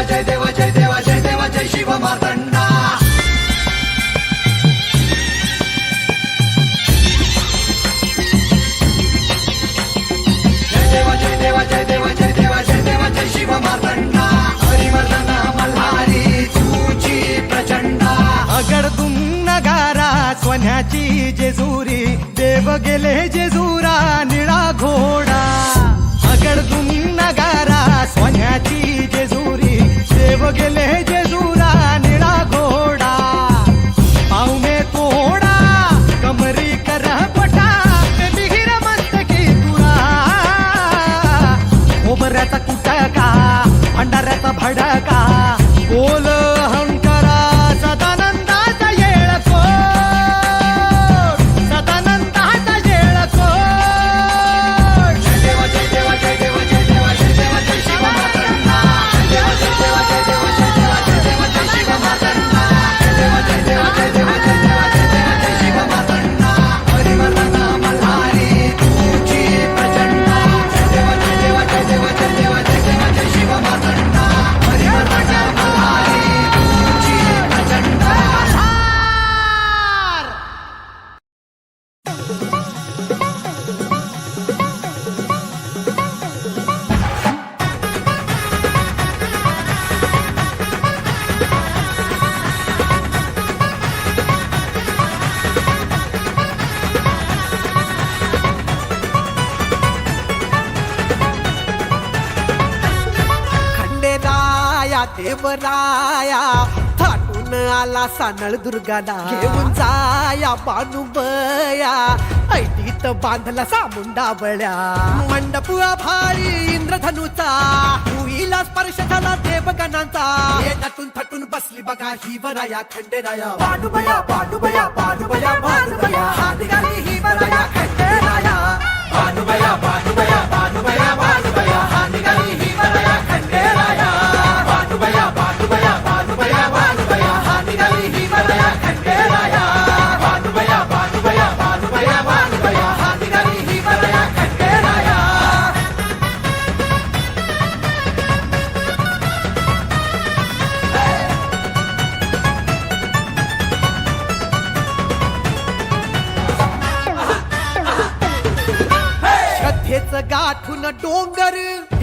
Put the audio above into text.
देवा जय देवा जय देवा जय देवा जय शिव मार्तंडा जय देवा जय देवा जय देवा जय देवा जय देवा जय शिव मार्तंडा हरिवर्धन मल्हारी तुझी प्रचंडा. अगडदुम नगारा सोन्याची जेजुरी देव गेले जेजुरा निळा घोडा. देवराया थाटून आला सानळ दुर्गाला. घेऊन जाया बानुबया ऐटीत बांधला सामुंडा बळ्या. मंडप भाळी इंद्रधनुचा हुईला स्पर्श झाला देवगणांचा. हे नटून थटून बसली बघा ही वराया खंडेराया. बानुबया बानुबया बानुबया बानुबया. गाठून डोंगर.